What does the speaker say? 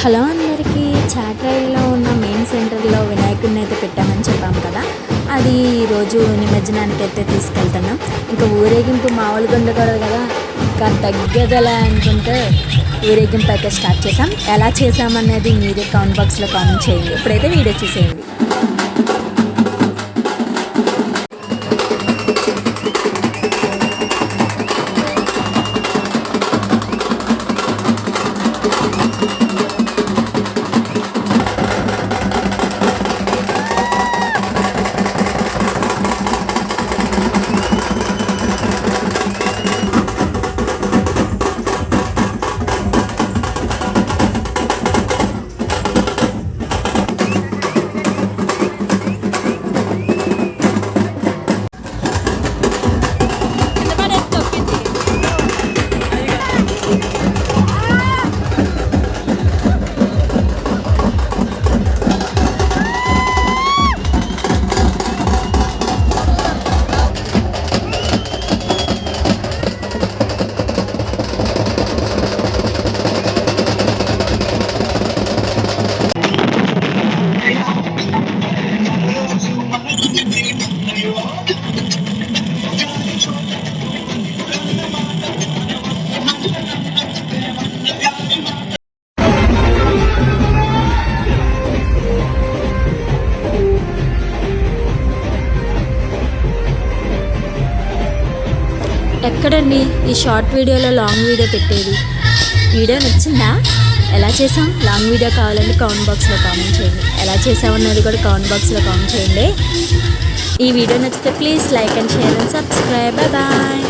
Hello అందరికీ చాట్రైల్లో ఉన్న main సెంటర్లో వినాయకుడిని అయితే పెట్టామని చెప్పాం కదా. అది ఈరోజు నిమజ్జనానికి అయితే తీసుకెళ్తున్నాం. ఇంకా ఊరేగింపు మామూలుగా ఉండకూడదు కదా. ఇంకా తగ్గదలా అనుకుంటే ఊరేగింపు అయితే స్టార్ట్ చేసాం ఎలా చేసామనేది మీరే కామెంట్ బాక్స్లో కామెంట్ చేయండి. ఇప్పుడైతే వీడియో చూసేయండి. ఎక్కడండి? ఈ షార్ట్ వీడియోలో లాంగ్ వీడియో పెట్టేది. వీడియో నచ్చిందా? ఎలా చేసాం? లాంగ్ వీడియో కావాలంటే కామెంట్ బాక్స్లో కామెంట్ చేయండి. ఎలా చేసామన్నది కూడా కామెంట్ బాక్స్లో కామెంట్ చేయండి. ఈ వీడియో నచ్చితే please like and share and subscribe. Bye